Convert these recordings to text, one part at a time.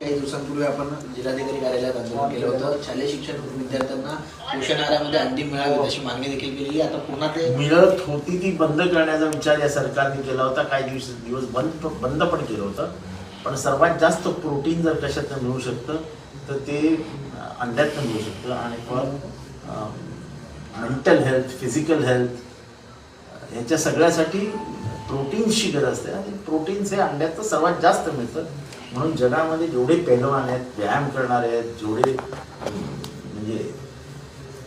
काही दिवसांपूर्वी आपण जिल्हाधिकारी कार्यालयात आंदोलन केलं होतं. शालेय शिक्षण विद्यार्थ्यांना पोषण आहारामध्ये अंडी मिळावी अशी मागणी देखील केली. आता पुन्हा ते मिळत होती ती बंद करण्याचा विचार या सरकारने केला होता. काही दिवस दिवस बंद बंद पण केलं होतं. पण सर्वात जास्त प्रोटीन जर कशातनं मिळू शकतं तर ते अंड्यातनं मिळू शकतं. आणि पण मेंटल हेल्थ फिजिकल हेल्थ याच्या सगळ्यासाठी प्रोटीन्सची गरज असते. आणि प्रोटीन्स हे अंड्यात सर्वात जास्त मिळतं. म्हणून जगामध्ये जेवढे पेहलवान आहेत व्यायाम करणारे आहेत जेवढे म्हणजे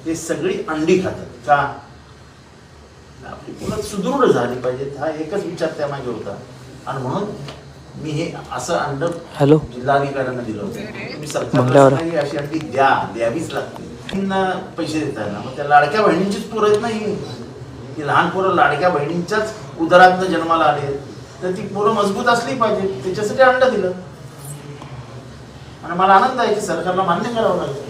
ते सगळी अंडी खातात. का? आपली मुलं सुदृढ झाली पाहिजेत हा एकच विचार त्यामागे होता. आणि म्हणून मी हे असं अंड हॅलो. जिल्हाधिकाऱ्यांना दिलं होतं. तुम्ही. सरकारला अशी अंडी द्या. द्यावीच लागते. त्यांना पैसे देताय ना मग त्या लाडक्या बहिणींचीच पोरं आहेत नाही ती लहान पोरं लाडक्या बहिणींच्याच उदरातनं जन्माला आले तर ती पोरं मजबूत असली पाहिजे त्याच्यासाठी अंड दिलं. आणि मला आनंद आहे की सरकारला मान्य करावं लागेल.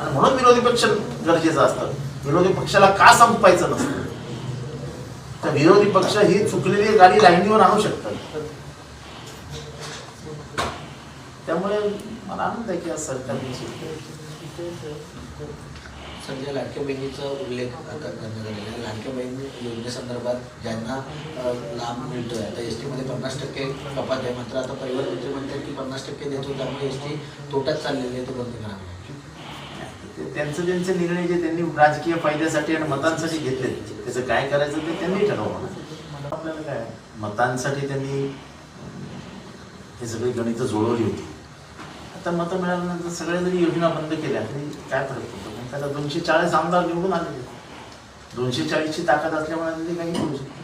आणि म्हणून विरोधी पक्ष गरजेचं असतं. विरोधी पक्षाला का संपायचं नसतं? तर विरोधी पक्ष ही चुकलेली गाडी लाईनीवर आणू शकतात. त्यामुळे मला आनंद आहे की आज सरकारने संजय लाडक्या बहिणीचा उल्लेख करण्यात आलेला आहे. लाडक्या बहिणी योजनेसंदर्भात ज्यांना लाभ लाभ मिळतोय आता एस टीमध्ये पन्नास टक्के कपात आहे. मात्र आता परिवार मंत्री म्हणतात की पन्नास टक्के देतो त्यामुळे एस टी तोट्यात चाललेली आहे तो बंद करा. त्यांचं त्यांचे निर्णय जे त्यांनी राजकीय फायद्यासाठी आणि मतांसाठी घेतले त्याचं काय करायचं ते त्यांनी ठरवलं आपल्याला काय? मतांसाठी त्यांनी हे सगळी गणितं जुळवली होती. आता मतं मिळाल्यानंतर सगळ्या जरी योजना बंद केल्या तरी काय फरक पडतो? त्याला दोनशे चाळीस आमदार निवडून आले दोनशे चाळीसची ताकद असल्यामुळे ते काही करू शकतो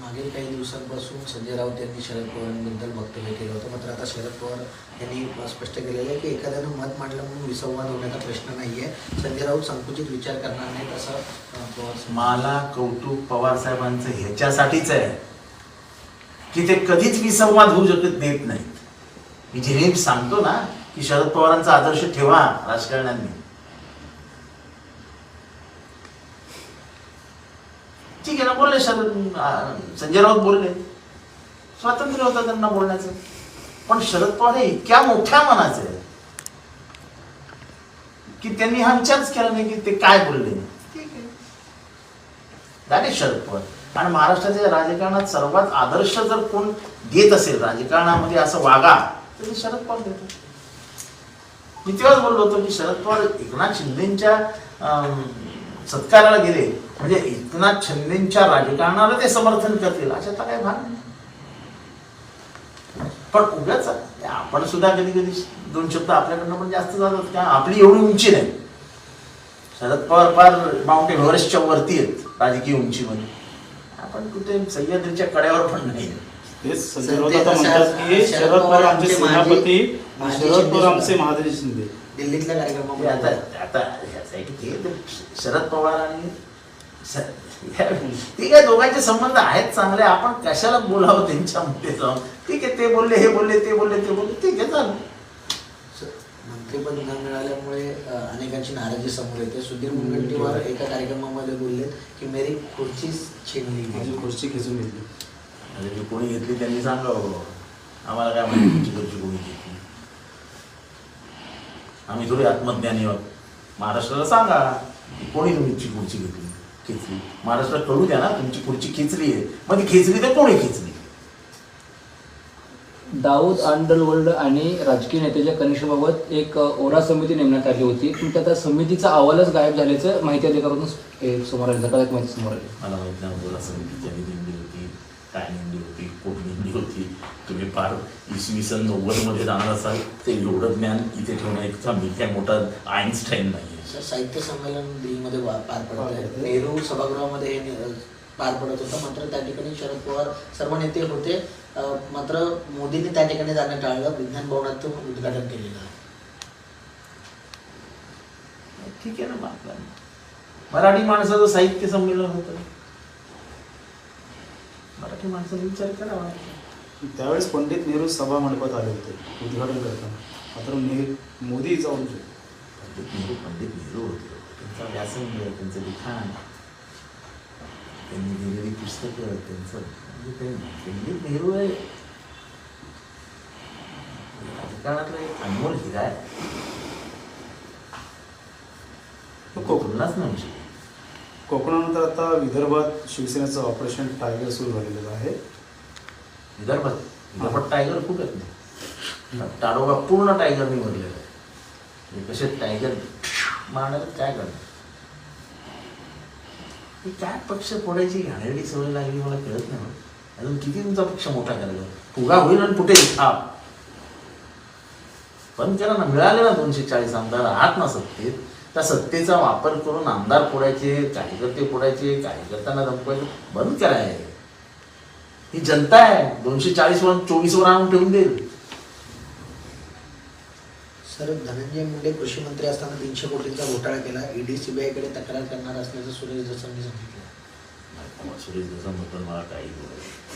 मागील काही दिवसांपासून संजय राऊत यांनी शरद पवारांबद्दल वक्तव्य केलं होतं. मात्र आता शरद पवार यांनी स्पष्ट केलेलं आहे की एखाद्यानं मत मांडलं म्हणून विसंवाद होण्याचा प्रश्न नाही आहे संजय राऊत संकुचित विचार करणार नाहीत असं मला कौतुक पवार साहेबांचं ह्याच्यासाठीच आहे की ते कधीच विसंवाद होऊ शकत देत नाहीत. मी जे नेहमी सांगतो ना की शरद पवारांचा आदर्श ठेवा राजकारण्यांनी. ठीक आहे ना बोलले शरद संजय राऊत बोलले. स्वातंत्र्य होतं त्यांना बोलण्याचं. पण शरद पवार हे इतक्या मोठ्या मनाचे की त्यांनी हा विचारच केला नाही की ते काय बोलले. ठीक आहे. That is Sharad Pawar. आणि महाराष्ट्राच्या राजकारणात सर्वात आदर्श जर कोण देत असेल राजकारणामध्ये असं वागा तर शरद पवार देतो मी तेव्हाच बोललो होतो की शरद पवार एकनाथ शिंदेच्या अं, सत्काराला गेले. म्हणजे एकनाथ शिंदेच्या राजकारणाला ते समर्थन करतील. अशातला काही भाग नाही. पण उगाच आपण सुद्धा कधी कधी दोन शब्द आपल्याकडनं पण जास्त जातात का? आपली एवढी उंची नाही. शरद पवार फार माउंट एव्हरेस्टच्या वरती आहेत राजकीय उंचीमध्ये. आपण कुठे सह्याद्रीच्या कड्यावर पण नाही. तेच संजय राऊत आता म्हणतात की शरद पवार आमचे सेनापती शरद पवार आमचे. महादजी शिंदे. दिल्लीतल्या आता कार्यक्रमामध्ये आता शरद पवार आणि ठीक आहे दोघांचे संबंध आहेत चांगले? आपण कशाला बोलावं त्यांच्यामध्ये जाऊन? ठीक आहे ते बोलले हे बोलले ते बोलले ते बोलले. ठीक आहे चालेल. मंत्रिपद न मिळाल्यामुळे अनेकांची नाराजी समोर येते. सुधीर मुनगंटीवार एका कार्यक्रमामध्ये बोलले की मेरी खुर्ची छीनली माझी गेली. खुर्ची खेचून घेतली. म्हणजे जी कोणी घेतली त्यांनी सांगावं. आम्हाला काय माहिती तुमची घरची कोणी घेतली? आम्ही थोडी आत्मज्ञानी आहोत. महाराष्ट्राला सांगा कोणी तुमची खुर्ची घेतली? खेचली. महाराष्ट्रात कळू द्या ना तुमची खुर्ची खेचली आहे. मग ती खेचली तर कोणी खेचली? दाऊद अंडरवर्ल्ड आणि राजकीय नेत्याच्या कनिष्ठबाबत एक ओरा समिती नेमण्यात आली होती. पण त्या समितीचा अहवालच गायब झाल्याचं माहिती अधिकारातून हे समोर आली. माहिती समोर आली. मला माहीत नाही बोला समितीच्या निधी होती. काय निधी होती? कोण निधी होती तुम्ही फार इसवी सन नव्वदमध्ये जाणार असाल ते एवढं ज्ञान इथे ठेवणं एक मी काय मोठा आईन्स्टाईन नाही सर, साहित्य संमेलन दिल्लीमध्ये पार पडत आहे नेहरू सभागृहामध्ये हे नि- पार पडत होतं. मात्र त्या ठिकाणी शरद पवार सर्व नेते होते. मात्र मोदींनी त्या ठिकाणी जाणं टाळलं. विज्ञान भवनातून उद्घाटन केलेलं आहे. ठीक आहे ना. मराठी माणसाचं साहित्य संमेलन होतं. मराठी माणसाने विचार करावा. त्यावेळेस पंडित नेहरू सभा मंडपात आले होते उद्घाटन करताना. मात्र नेहरू मोदी जाऊन पंडित नेहरू पंडित नेहरू होते. त्यांचा व्यासंग त्यांचं लिखाण. त्यांनी लिहिलेली पुस्तकं त्यांचं म्हणजे ते पंडित नेहरू आहे. राजकारणातला एक अनमोल हिरा आहे. तो कोकणलाच नाही कोकणानंतर आता विदर्भात शिवसेनेचं ऑपरेशन टायगर सुरू झालेलं आहे. विदर्भात? विदर्भात टायगर खूप आहेत ना ताडोबा पूर्ण टायगरनी भरलेला आहे. म्हणजे कसे टायगर मारणार काय करणार? ही काय पक्ष फोडायची घाणेरडी सवय लागली मला कळत नाही हो. अजून किती तुमचा पक्ष मोठा करायचा फुगा होईल आणि कुठे थाप पण करा ना मिळाले ना दोनशे चाळीस आमदार आहात ना सत्तेत. त्या सत्तेचा वापर करून आमदार फोडायचे कार्यकर्ते फोडायचे कार्यकर्त्यांना धमकायचे बंद करायचे ही जनता आहे. दोनशे चाळीस वर चोवीस वर आणून ठेवून देईल. सर धनंजय मुंडे कृषी मंत्री असताना तीनशे कोटींचा घोटाळा केला. ईडी सीबीआयकडे तक्रार करणार असल्याचं सुरेश दसांनी सांगितलं. सुरेश देसाईबद्दल मला काही बोलायचं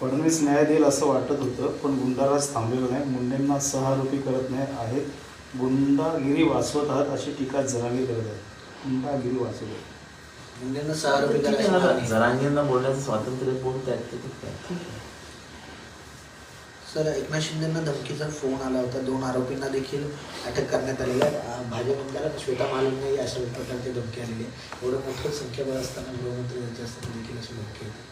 फडणवीस न्याय देईल असं वाटत होतं पण गुंडाराज थांबलेलं नाही मुंडेंना सहारोपी करत नाही आहेत गुंडागिरी वाचवत आहात अशी टीका जरांगे करत आहेत गुंडागिरी वाचवत आहेत. मुंडेंना सहा आरोपी करायची. जरांगेंना बोलण्याचं स्वातंत्र्य बोलतायत ते ठीक आहे. ठीक आहे. सर एकनाथ शिंदेना धमकीचा फोन आला होता दोन आरोपींना देखील अटक करण्यात आलेली आहे अं, भाजप आमदार श्वेता मालिनी अशा प्रकारची धमकी आलेली आहे एवढं मोठं संख्याबळ असताना गृहमंत्री यांच्या असताना देखील अशी धमकी येते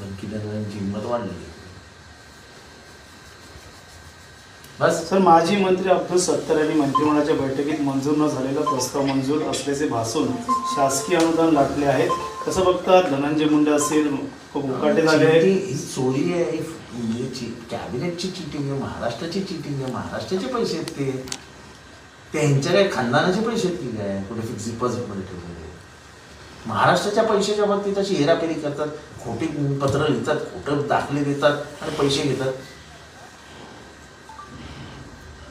देणाऱ्यांची हिंमत वाढली बस. सर माजी मंत्री अब्दुल सत्तार यांनी मंत्रिमंडळाच्या बैठकीत मंजूर न झालेला प्रस्ताव मंजूर असल्याचे भासून शासकीय अनुदान लाटले आहेत कसं बघतात? धनंजय मुंडे असेल खूप उकाटे झाले चिटिंग ही चोरी आहे म्हणजे कॅबिनेटची चिटिंग आहे महाराष्ट्राची चिटिंग आहे महाराष्ट्राचे पैसे आहेत ते. त्यांच्या काय खानदानाचे पैसे आहेत की काय? कुठे फिक्स डिपॉझिटमध्ये ठेवलेले. महाराष्ट्राच्या पैशाच्या बाबतीत अशी हेराफेरी करतात खोटी पत्र लिहितात खोटं दाखले देतात आणि पैसे घेतात.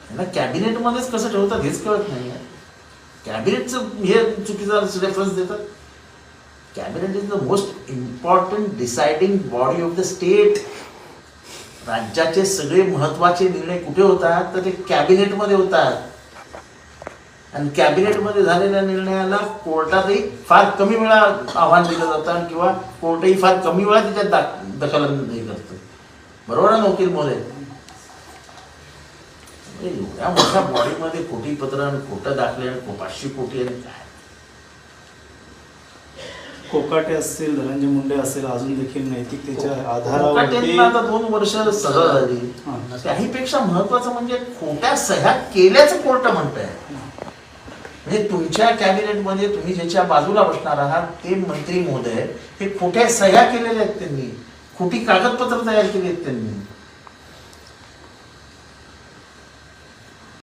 यांना कॅबिनेटमध्येच कसं ठेवतात हेच कळत नाही कॅबिनेटचं हे चुकीचा रेफरन्स देतात. Cabinet is the most important deciding body of the state. राज्याचे सगळे महत्त्वाचे निर्णय कुठे होतात? तर ते कॅबिनेटमध्ये होतात. आणि कॅबिनेटमध्ये झालेल्या निर्णयाला कोर्टातही फार कमी वेळा आव्हान दिलं जातं आणि किंवा कोर्टही फार कमी वेळा त्याच्यात दाख दखलंदाजी करतं. बरोबर ना वकील मोदय म्हणजे एवढ्या मोठ्या बॉडीमध्ये खोटी पत्र आणि खोटं दाखले आणि पाचशे कोटी आणि काय? कोकाटे असतील धनंजय मुंडे असेल अजून देखील नैतिकतेच्या आधारावरती आता दोन वर्ष सजा झाली. त्याहीपेक्षा महत्वाचं म्हणजे खोट्या सह्या केल्याचं कोर्ट म्हणत आहे म्हणजे तुमच्या कॅबिनेटमध्ये तुम्ही ज्याच्या बाजूला बसणार आहात ते मंत्री महोदय हे खोट्या सह्या केलेल्या आहेत त्यांनी. खोटी कागदपत्र तयार केली आहेत त्यांनी.